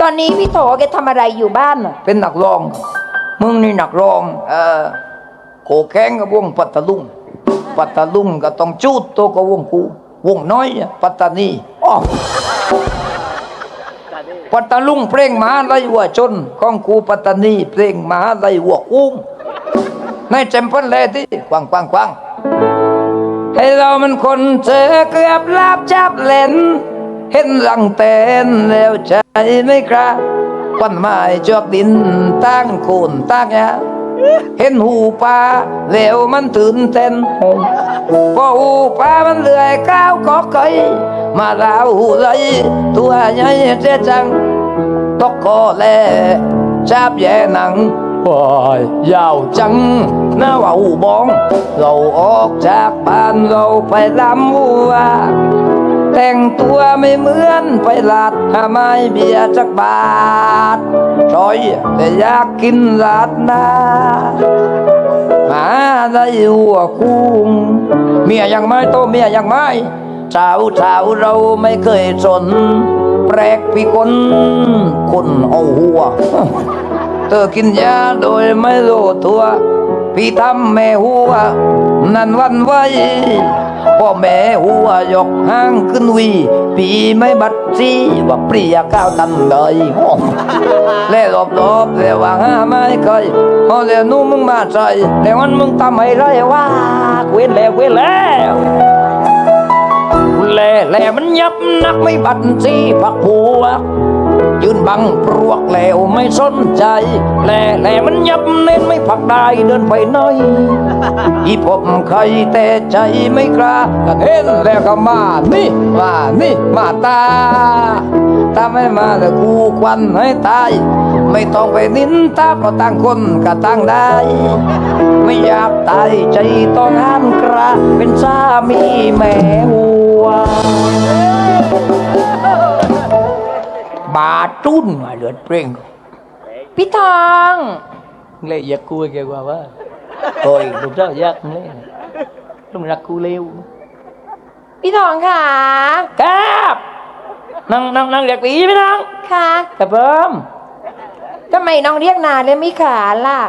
ตอนนี้พี่โถแกทำอะไรอยู่บ้านน่ะเป็นนักร้อง มึงนี่นักร้อง เออโกแข้งกับวงปัตตาลุง ปัตตาลุงก็ต้องจูดโตกับวงกู วงน้อยอะปัตตานีอ้อปัตตาลุงเพลงมหาไลวัวชนของกูปัตตานีเพลงมหาไลวัวกุ้งในแจมเพันแลที่กว้างกว้างกว้างให้เรามันคนเจอเกือบลาบจับเล่น เห็นหลังเต้นแล้วใจไม่กล้าควันไม้จอกดินตั้งโคนตั้งยาเห็นหูปลาแล้วมันตื่นเต้นพอหูปลามันเลื่อยก้าวก็เกยมาลาวหูเลยตัวใหญ่เจ๊จังตกคอแลจับแย่หนังว้ายยาวจังน้าว่าหูบอง เราออกจากบ้านเราไปลำวัว แต่งตัวไม่เหมือนไปลาดหาไมเบียร์จักบาทจอยแต่อยากกินลาดนาหาได้หัวคุ้งเมียยังไม่โตเมียยังไม่เช้าเช้าเราไม่เคยสน แปลกพี่คนคนเอาหัว เธอกินยาโดยไม่รู้ตัว พี่ทำแม่หัว นั่นวันไว้ พ่อแม่หัวยกห้างขึ้นวี ปีไม่บัดซีว่าเปรียก้าวตันเลยโอ้แล้วรอบรอบๆแล้วว่าห้าไม่เคยพอแล้วนู้มึงมาใจแล้วมันมึงทำให้ไรว่าเว้นแล้วเว้นแล้วแล่แล่มันยับนักไม่บัดซีพักผัว ยืนบังปลวกแล้วไม่สนใจแหล่แหล่มันยับเน้นไม่ผักได้เดินไปหน้อยอีผมใครแต่ใจไม่กล้าก็เห็นแล้วก็มานี่มานี่มาตาถ้าไม่มาแล้วกูควันให้ตายไม่ต้องไปนินตาเพระต่างคนก็ต่างได้ ไม่อยากตายใจต้องห้ามกระเป็นสามีแม่วัว บาจุนมาเลือดเปร่งพี่ทองเลยอยากกูแกว่าว่าโอ้ยลูกเจ้าอยากเลยลูกรักกูเร็วพี่ทองค่ะครับนั่งนั่งนั่งเรียกปีไหมนั่งค่ะครับเพิ่มทำไมน้องเรียกนานเลยไม่ขาล่ะ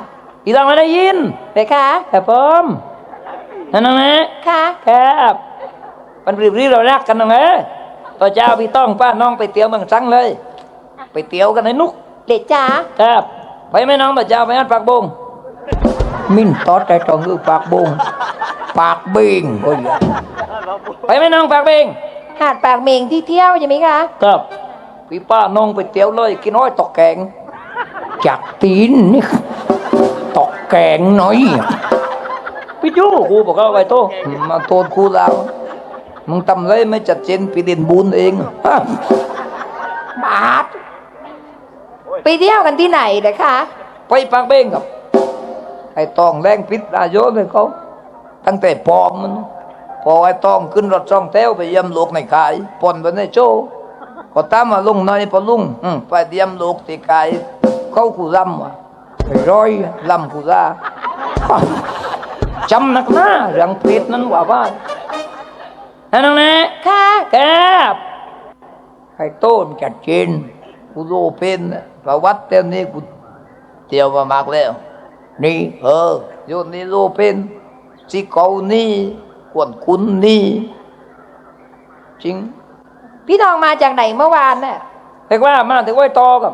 อีต้องไม่ได้ยินเด็กคะครับเพิ่มนั่นนั่งนะค่ะครับมันรีบรีบเรารักกันนังเอ้ยต่อเจ้าพี่ต้องป้าน้องไปเตียวเมืองสังเลย ไปเตียวกันในนุก เด็กจ๋าครับ ไปไหมน้องต่อเจ้าไปอัดปากบง มิ้นตอดใจตรงคือปากบง ปากเบงโอ้ยไปไหมน้องปากเบงหาดปากเมงที่เที่ยวใช่ไหมคะครับพี่ป้าน้องไปเตียวเลยกินน้อยตอกแกงจากตีนนี่ตอกแกงน้อยพี่จู้กูบอกเอาไว้โตมาโทษกูแล้วมึงทำไรไม่จัดเจนพี่เด่นบุญเองฮะบาท ไปเที่ยวกันที่ไหนเด็กคะ ไปปากเบ้งครับ ไอ้ตองแรงพิษอายุเลยเขาตั้งแต่ปอมมัน พอไอ้ตองขึ้นรถช่องแถวไปเยี่ยมลูกในขายปนไปในโจก็ตามมาลุงหน่อยพอลุงอืมไปเยี่ยมลูกที่ขายเขากูรำว่ะไปร้อยลำกูซาจำนักหน้าเรื่องเพชรนั้นว่าว่านั่นน้องนะค่ะครับไอ้โต้นจัดเจน กูโลเป็นน่ะประวัติเต็มนี้กูเที่ยวมามากแล้ว นี่ เออโยนนี่โลเป็นสิเกานี่กวนคุณนี่จริง พี่ทองมาจากไหนเมื่อวานน่ะแต่ว่ามาถึงไว้ตอกับ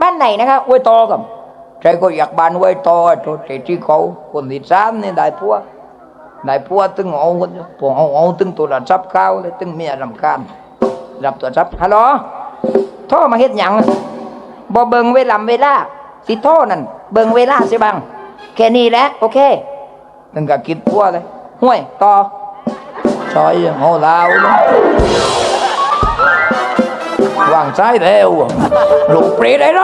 บ้านไหนนะคะไว้ตอกับใจก็อยากบานไว้ตอโทษแต่ที่เขาคนที่สามนี่ได้พัวได้พัวตึงเอาคนพวกเอาเอาตึงตัวระจับข้าวเลยตึงเมียรำคาญรับตัวจับฮัลโหล โทรมาเฮ็ดหยังบ่เบิงเวลาเวลา สิโทรนั่นเบิงเวลาสิบังแค่นี้แหละโอเคนึงก็คิดพัวเลยห่วยต่อซอยโหลาวเลยวางซ้ายแล้วลูกเปรตอะไร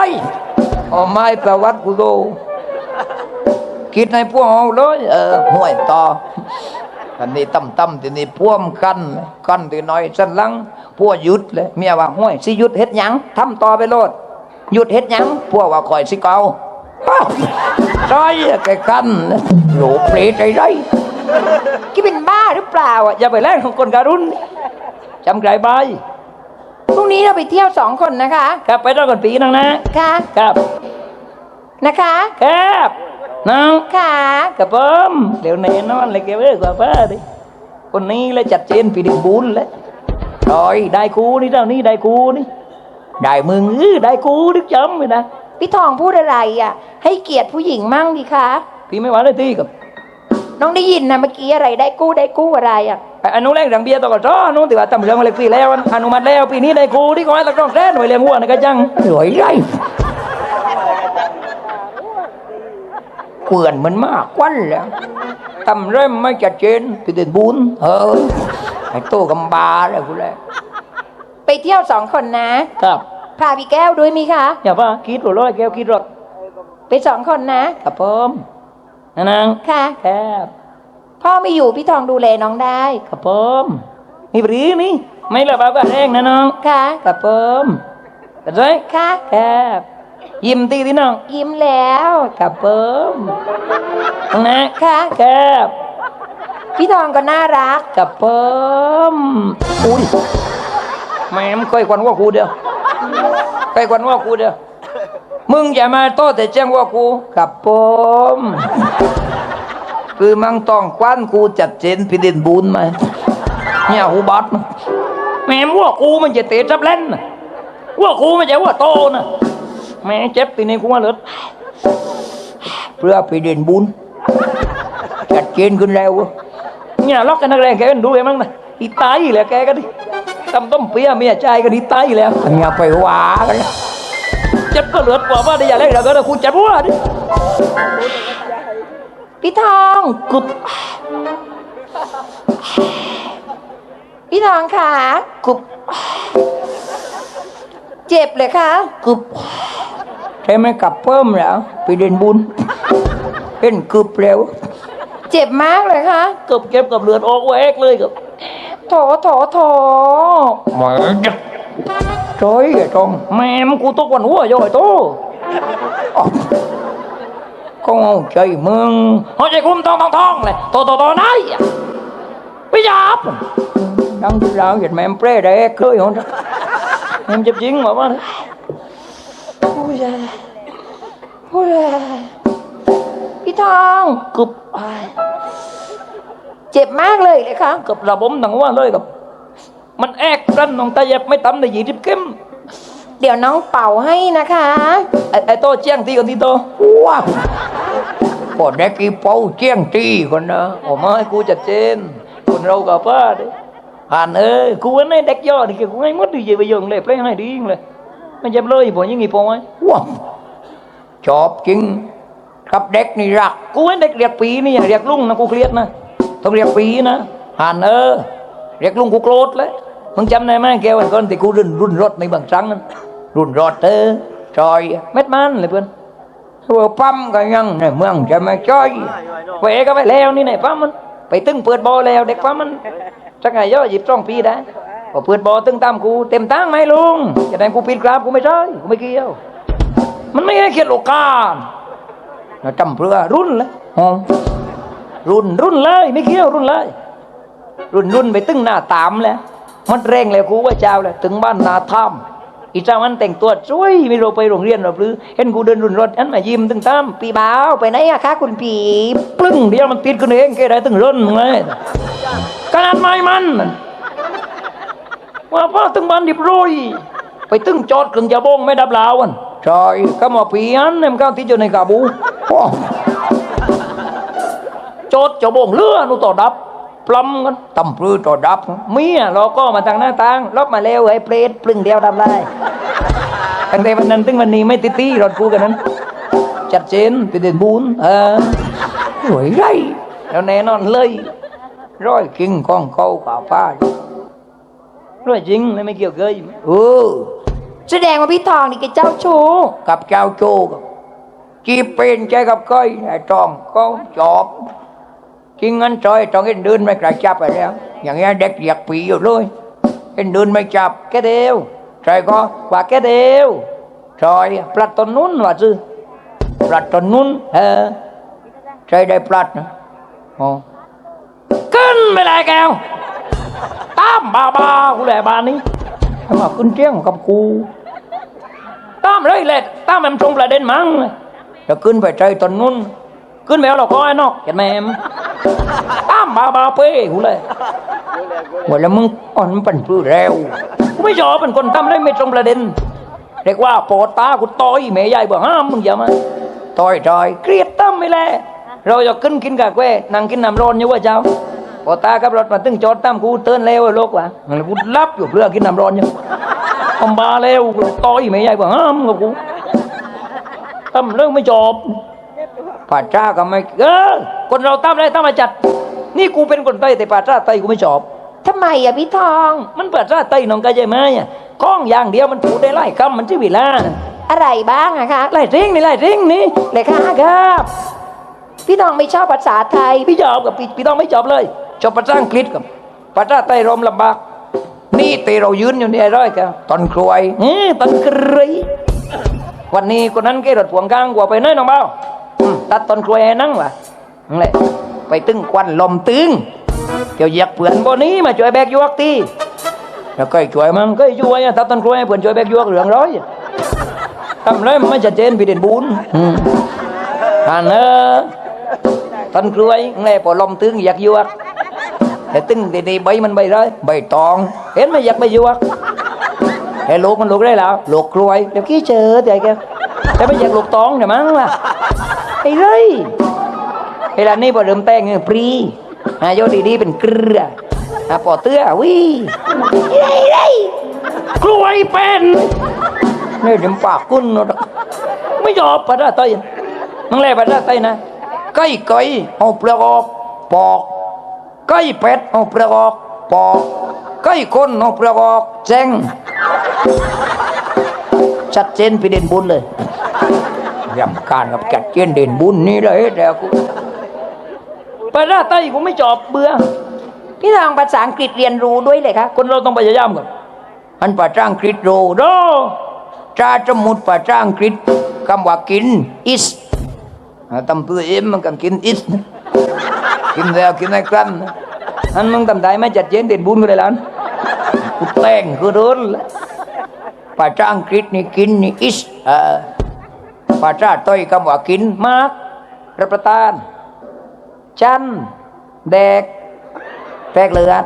เอาไม้ประวัติกูดูคิดในพวกเอาเลยเออห่วยต่อ อันนี้ตั้มตั้มทีนี้พ่วมกันกันทีน้อยสันหลังพวกหยุดเลยเมียว่าห่วยสิหยุดเฮ็ดหยังทำต่อไปโลดหยุดเฮ็ดหยังพวกว่าคอยสิเกาใช่แกกันลูกเปรตอะไรกี่เป็นบ้าหรือเปล่าอะอย่าไปแลกของคนการุณจำไกลไปพรุ่งนี้เราไปเที่ยวสองคนนะคะ ครับไปต้อนก่อนปีนังนะ ค่ะ ครับ นะคะ ครับ น้องค่ะกับผมเดี๋ยวแน่นอนเลยแกเว้ยกว่าป้าดิคนนี้เลยจัดเจนปีดินบุญเลยรอยได้กูนี่เท่านี้ได้กูนี่ ได้มึงอื้อได้กูนึกจำไว้นะพี่ทองพูดอะไรอะ ให้เกียรติผู้หญิงมั่งดิคะพี่ไม่หวานเลยที่กับน้องได้ยินนะเมื่อกี้อะไรได้กู้ได้กู้อะไรอะไอ้อนุแรงดังเบียร์ตอกจ้อนู้นถือว่าตำเรื่องมาเลยปีแล้วอนุมัติแล้วปีนี้ได้กูที่ขอให้ตะกร้องแท้หน่วยเลี้ยงวัวนะก็จังหน่วยไร เกลื่อนมันมากกวันแล้วตำเริ่มไม่จัดเจนปีเดินบุญเออไอ้โตกำบาแล้วกูแล้วไปเที่ยวสองคนนะ ครับพาพี่แก้วด้วยมิคะอย่าว่าคิดรถร้อยแก้วคิดรถไปสองคนนะกับผมนะนางค่ะครับพ่อไม่อยู่พี่ทองดูแลน้องได้กับผมมีปรีนี่ไม่ระบาดก็แรงนะน้องค่ะกับผมกันเลยค่ะครับ ยิ้มตีที่น้อง ยิ้มแล้วกับผมนะค่ะครับพี่ทองก็น่ารักกับผมอุ้ยแม่มเคยควันว่ากูเดียวเคยควันว่ากูเดียวมึงอย่ามาโต้แต่แจ้งว่ากูกับผมคือมังต้องควันกูจัดเจนพิดินบุญมาเนี่ยหูบัดนะแม่มว่ากูมันจะเตะจับเล่นนะว่ากูมันจะว่าโตนะ แม่เจ็บตีนี้กูมาเลิศเพื่อพิดินบุญจัดเจนขึ้นแล้วเว้ยเนี่ยล็อกกันนักแรงแกกันดูไอ้มั้งนะอีตายอีกแล้วแกก็ดิตำต้มเปียเมียใจกันอีตายอีกแล้วอย่าไปว่ากันเลยเจ็บก็เหลือดกว่าว่าได้อย่าเล่นแล้วก็ได้คุณเจ็บว่าดิพี่ทองกึบพี่ทองค่ะกึบ เจ็บเลยคะกึบใช่ไหมกลับเพิ่มแล้วไปเดินบุญเป็นกึบแล้ว เจ็บมากเลยคะกึบเก็บกับเลือดออกแวกเลยกับโถโถโถหมาจักโจ้ยไอ้ตรงแม่มกูตกวันหัวย่อยโตอ๋อก็เอาใจมึงเอาใจคุ้มทองทองทองเลยโตโตโตไหนอะไปจับดังที่เราเห็นแม่มเปร่ได้เคยหนแม่มเจ็บจริงบอกว่าผู้ชายผู้ชายพี่ทองกึบอ้ายเจ็บมากเลยเลยคะกับระบมหนังว่าเลยกับ มันแอกรันน้องตาเย็บไม่ต่ำในยี่สิบเข้มเดี๋ยวน้องเป่าให้นะคะ ไอ้ไอ้โตเจียงตีกันทีโตว้าวพอได้กี่เป้าเจียงตีคนนะโอ้มาให้กูจัดเจนคนเรากับป้าดิ ผ่านเอ้ยกูว่าในเด็กย่อนี่กูให้หมดดีเยไปยงเลยเพลงให้ดีจริงเลยไม่เจ็บเลยผมยังงี้ปอยว้าวชอบจริงกับเด็กนี่รักกูให้เด็กเรียกปีนี่อย่าเรียกลุงนะกูเครียดนะต้องเรียกปีนะผ่านเออ เรียกลุงกูโกรธเลยมึงจำได้ไหมแกวันก่อนที่กูรุ่นรุ่นรถในบางครั้งนั้นรุ่นรถเออจอยเม็ดมันเลยเพื่อนว่าปั๊มก็ยังในเมืองจะมาจอยเวก็ไปแล้วนี่ในปั๊มมันไปตึ้งเปิดบอแล้วเด็กปั๊มมัน สักไงย่อหยิบจ้องปีได้พอเปิดบอตึงตามกูเต็มตั้งไหมลุงจะได้กูปิดกราบกูไม่ใช่กูไม่เกี่ยว มันไม่ให้เขียนโลการเราจำเพื่อรุ่นเลยรุ่นรุ่นเลยไม่เกี่ยวรุ่นเลย รุ่นรุ่นไปตึงหน้าตามแล้วมันเร่งเลยกูว่าเจ้าเลยถึงบ้านนาถ้ำ อีจ้ามันแต่งตัวสวยไม่รู้ไปโรงเรียนหรอหรือเห็นกูเดินรุนรถอันมายิ้มตึงตามปีบ่าวไปไหนอะคะคุณผีปลึ้งเดียวมันติดกันเองแกได้ตึงร่นเลยขนาดไม้มันว่าพ่อตึงบ้านดิบโรยไปตึงจอดกึ่งจะบงไม่ดับลาวันใช่ก็มาปีอันเนี่ยมันก็ติดอยู่ในกาบูจอดจะบงเรือนู่ต่อดับ ปล้ำกันตำปลือต่อดับ เมียเราก็มาทางหน้าต่างลบมาแล้วไอ้เปรตปลึงเดียวดับได้ตั้งแต่วันนั้นถึงวันนี้ไม่ติดตีรถกูกันนั้น จัดเจนไปเดินบุญเออรวยไรแล้วแน่นอนเลย ร้อยกิงของเขาป่าป้าร้อยจริงเลยไม่เกี่ยวเกยเออแสดงว่าพี่ทองนี่แกเจ้าชู้กับเจ้าโจกับจีเป็นใจกับก้อยไอ้ตองก็จอบ จริงงั้นจอยต้องเห็นเดินไม่กระจับไปแล้ว อย่างเงี้ยเด็กอยากปีอยู่เลยเห็นเดินไม่จับแค่เดียวจอยก็ว่าแค่เดียวจอยปลัดต้นนู้นว่าซื้อปลัดต้นนู้นเออใจได้ปลัดนะอ๋อขึ้นไม่ได้แก้วตามบ้าบ้ากูแหละบานนี้มาขึ้นเที่ยงกับกูตามเลยแหละตามแม่มตรงประเด็นมั้งจะขึ้นไปใจตอนนู้นขึ้นไปเอาเราก็ไอ้นอกเห็นไหม แม่มตามบาบาเป้กูเลยว่าแล้วมึงอ่อนปั่นพื้นเร็วกูไม่ชอบเป็นคนทำได้ไม่ตรงประเด็นเรียกว่าปอดตากูต่อยแม่ยายบอกห้ามมึงอย่ามาต่อยต่อยเกลียดตั้มไม่แลเราจะขึ้นกินกาแฟนั่งกินน้ำร้อนอยู่ว่าเจ้าปอดตากับรถมาตึงจอดตั้มกูเตือนแล้วไอ้โลกว่ะงั้นกูรับอยู่เพื่อกินน้ำร้อนอยู่อมบาแล้วกูต่อยแม่ยายบอกห้ามกับกูตั้มเรื่องไม่จบป่าจ้าก็ไม่เออ คนเราตั้มได้ตั้มมาจัด นี่กูเป็นคนไต้แต่ป่าจ้าไต้กูไม่ชอบทำไมอะพี่ทอง มันป่าจ้าไต้น้องกายใจไหมอะกล้องอย่างเดียวมันพูดได้ไล่คำมันที่เวลานะอะไรบ้างอะคะไล่ริงนี่ไล่ริงนี่เลยค่ะครับ พี่ทองไม่ชอบภาษาไทย พี่จอบกับพี่พี่ต้องไม่จอบเลยจบภาษาอังกฤษกับภาษาไต้รมลำบาก นี่ตีเรายืนอยู่นี่ไอ้ร้อยกันตอนกลวยเฮ้ตอนกรวยวันนี้คนนั้นแกรถพ่วงกลางกว่าไปน้อยน้องเบ้าอืมตัดตอนกลวยให้นั่งวะ นั่นแหละไปตึงควันลมตึงเกี่ยวเหยียกเผื่อนบนนี้มาช่วยแบกยวกตีแล้วก็ช่วยมันก็ช่วยทับต้นกล้วยเผื่อนช่วยแบกยวกเหลืองร้อยทำไรมันไม่ชัดเจนพี่เด่นบุญฮันเนอต้นกล้วยแน่พอลมตึงอยากยวกแต่ตึงดีๆใบมันใบร้อยใบตอง เห็นไหมอยากใบยวกไอ้ลูกมันลูกได้แล้วลูกกล้วยเดี๋ยวกี้เจอแต่แกแต่ไม่อยากลูกตองเนี่ยมั้งล่ะไอ้เร่ vuột thì luộc mình luộc đây là luộc kruôi đều ký chờ thì kêu thế bây giặt luộc toàn thì mắng là thì rồi thì là ni bộ đầm tên người pri à vô đi đi bên krư à à bỏ tưa à ui đây đây kruôi pen นี่เดี๋ยวปากกุ้นเนอะไม่ยอมปะได้ตัยมึงเล่ปะได้ตัยนะไก่ไก่เอาเปลือกออกปอกไก่เป็ดเอาเปลือกออกปอกไก่คนเอาเปลือกออกแจ้งชัดเจนไปเด่นบุญเลยรำคาญกับจัดเจนเด่นบุญนี่เลยแต่กูไปหน้าไต้กูไม่จอบเบื่อพี่ทองภาษาอังกฤษเรียนรู้ด้วยเลยคะคนเราต้องพยายามก่อนอันภาษาอังกฤษโรโดจาจมุดภาษาอังกฤษคำว่ากิน is อ่าตำตัวเอ็มมันก็กิน is นะกินแล้วกินให้กลั้นนะอันมึงทำได้ไหมจัดเจนเด่นบุญกูเลยหล้านกูแต่งกูโดนละภาษาอังกฤษนี่กินนี่ is อ่าภาษาไต้คำว่ากินมากรับประทาน จันแดกแปลกเลือด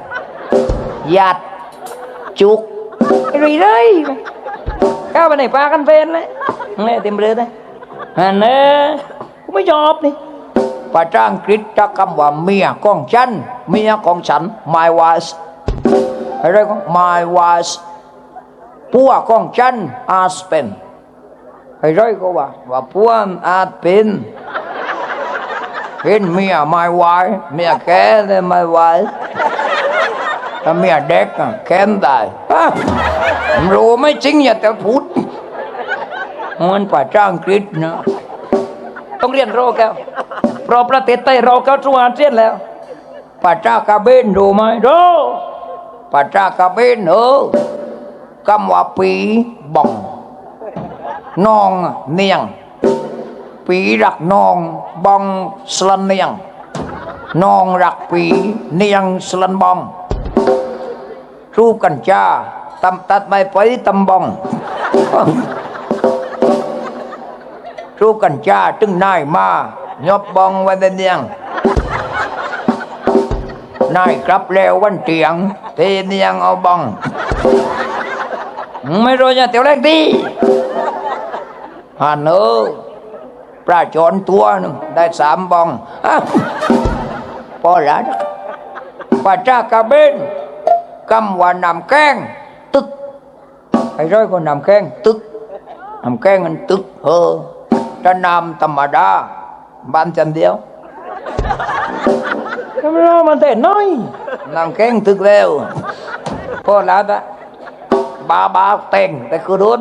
หยัด จุกรีเลยก้าวไปไหนปลากันเป็นเลยนี่เต็มเรือเลยอันนี้กูไม่ชอบนี่ภาษาอังกฤษจะคำว่าเมียของฉันเมียของฉัน my wife อะไรก็ my wife ผัวของฉัน husband อะไรก็ว่าว่าผัวอาจเป็น เป็นเมีย my wife เมียแก่เลย my wife ถ้าเมียเด็กอะแค้นได้รู้ไม่จริงอย่าแต่พูดมันภาษาอังกฤษนะต้องเรียนโรแก้วเพราะประเทศไทยเราเข้าสู่อาเซียนแล้วภาษากาเบนรู้ไหมรู้ภาษากาเบนเออคำว่าปีบ่องน้องเนียง ปีรักน้องบองสลันเนียงน้องรักปีเนียงสลันบองรูปกันจ้าตำตัดไม่ไปตำบองรูปกันจ้าตึงนายมายบบองวันเนียงนายกลับแล้ววันเตียงเทเนียงเอาบอง ไม่รู้จะเตียวแรกดีฮันเนอ ปลาจอนตัวหนึงได้สามบองอพอแล้วนะปลาจ้ากระเบนกำว่านำแกงตึกไอ้ร้อยคนนำแกงตึกนำแกงมันตึกเออถ้านำธรรมดาบ้านจันเดียวก็ไม่รู้มันแต่น้อยนำแกงตึกแล้วพอแล้วนะบาบาแต่งแต่คือโดน